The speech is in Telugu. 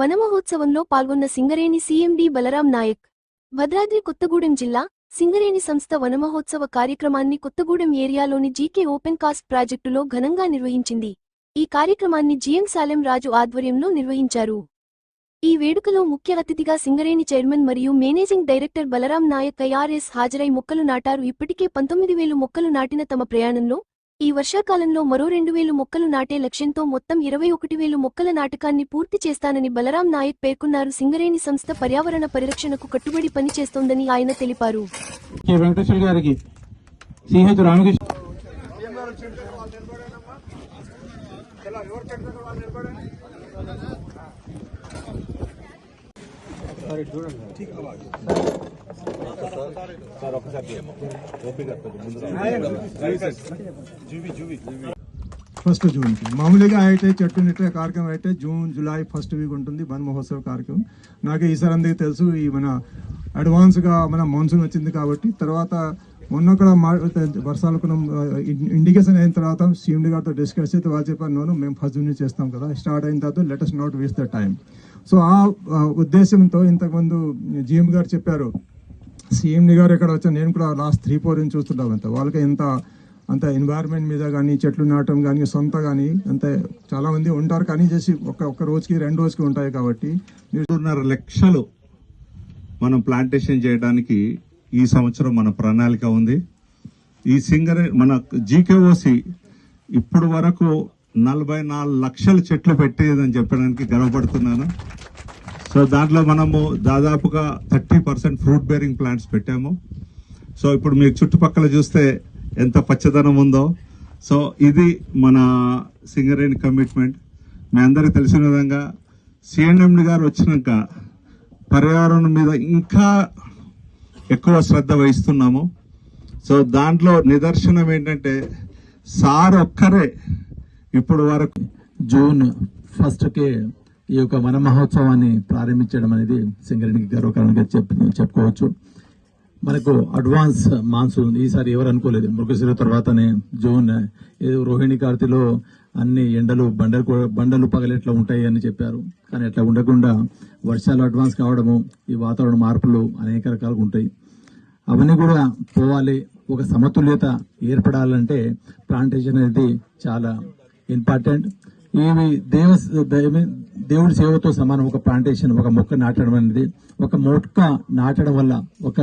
వనమహోత్సవంలో పాల్గొన్న సింగరేణి సీఎండి బలరాం నాయక్. భద్రాద్రి కొత్తగూడెం జిల్లా సింగరేణి సంస్థ వనమహోత్సవ కార్యక్రమాన్ని కొత్తగూడెం ఏరియాలోని జీకే ఓపెన్ కాస్ట్ ప్రాజెక్టులో ఘనంగా నిర్వహించింది. ఈ కార్యక్రమాన్ని జిఎం సాలెం రాజు ఆధ్వర్యంలో నిర్వహించారు. ఈ వేడుకలో ముఖ్య అతిథిగా సింగరేణి చైర్మన్ మరియు managing director Balaram Nayak IRS హాజరై మొక్కలు నాటారు. ఇప్పటికే పంతొమ్మిది వేలు మొక్కలు నాటిన తమ ప్రయాణంలో ఈ వర్షాకాలంలో మరో రెండు వేలు మొక్కలు నాటే లక్ష్యంతో మొత్తం ఇరవై ఒకటి వేలు మొక్కల నాటకాన్ని పూర్తి చేస్తానని బలరాం నాయక్ పేర్కొన్నారు. సింగరేణి సంస్థ పర్యావరణ పరిరక్షణకు కట్టుబడి పనిచేస్తోందని ఆయన తెలిపారు. కె సార్ ఫస్ట్ జూన్కి మామూలుగా అయితే చెట్టు నెట్టే కార్యక్రమం అయితే జూన్ జూలై ఫస్ట్ వీక్ ఉంటుంది వన్ మహోత్సవ కార్యక్రమం. నాకు ఈసారి అందరికీ తెలుసు ఈ మన అడ్వాన్స్గా మన మాన్సూన్ వచ్చింది కాబట్టి తర్వాత మొన్న కూడా మా వర్షాలు ఇండికేషన్ అయిన తర్వాత సీఎండి గారితో డిస్కస్ అయితే వాళ్ళు చెప్పారు నోను మేము ఫస్ట్ జూన్ చేస్తాం కదా స్టార్ట్ అయిన తర్వాత latest not waste the time so ఆ ఆ ఉద్దేశంతో ఇంతకుముందు జిఎం గారు చెప్పారు సీఎంని గారు ఇక్కడ వచ్చాను నేను కూడా లాస్ట్ త్రీ ఫోర్ నుంచి చూస్తుంటాం అంత. వాళ్ళకి ఎంత అంత ఎన్వైర్న్మెంట్ మీద కానీ చెట్లు నాటడం కానీ సొంత కానీ అంత. చాలామంది ఉంటారు కానీ చేసి ఒక ఒక రోజుకి రెండు రోజుకి ఉంటాయి కాబట్టి. మీరు రెండున్నర లక్షలు మనం ప్లాంటేషన్ చేయడానికి ఈ సంవత్సరం మన ప్రణాళిక ఉంది. ఈ సింగర్ మన జీకేఓసి ఇప్పుడు వరకు నలభై నాలుగు లక్షల చెట్లు పెట్టేదని చెప్పడానికి గర్వపడుతున్నాను. సో దాంట్లో మనము దాదాపుగా thirty percent fruit bearing plants పెట్టాము. సో ఇప్పుడు మీరు చుట్టుపక్కల చూస్తే ఎంత పచ్చదనం ఉందో. సో ఇది మన సింగరేణి కమిట్మెంట్. మీ అందరికీ తెలిసిన విధంగా సిఎన్ఎండి గారు వచ్చినాక పర్యావరణం మీద ఇంకా ఎక్కువ శ్రద్ధ వహిస్తున్నాము. సో దాంట్లో నిదర్శనం ఏంటంటే సార్ ఒక్కరే ఇప్పుడు వరకు జూన్ ఫస్ట్కి ఈ యొక్క వన మహోత్సవాన్ని ప్రారంభించడం అనేది సింగరేణికి గర్వకారణంగా చెప్ చెప్పుకోవచ్చు. మనకు అడ్వాన్స్ మాన్సూన్ ఈసారి ఎవరు అనుకోలేదు. మృగశిర తర్వాతనే జూన్ ఏదో రోహిణి కార్తిలో అన్ని ఎండలు బండలు కూడా- బండలు పగలెట్లా ఉంటాయి అని చెప్పారు. కానీ అట్లా ఉండకుండా వర్షాలు అడ్వాన్స్ కావడము ఈ వాతావరణ మార్పులు అనేక రకాలుగా ఉంటాయి. అవన్నీ కూడా పోవాలి. ఒక సమతుల్యత ఏర్పడాలంటే ప్లాంటేషన్ అనేది చాలా ఇంపార్టెంట్ ఇవి దేవ దేవుడి సేవతో సమానం ఒక ప్లాంటేషన్ ఒక మొక్క నాటడం అనేది ఒక మొక్క నాటడం వల్ల ఒక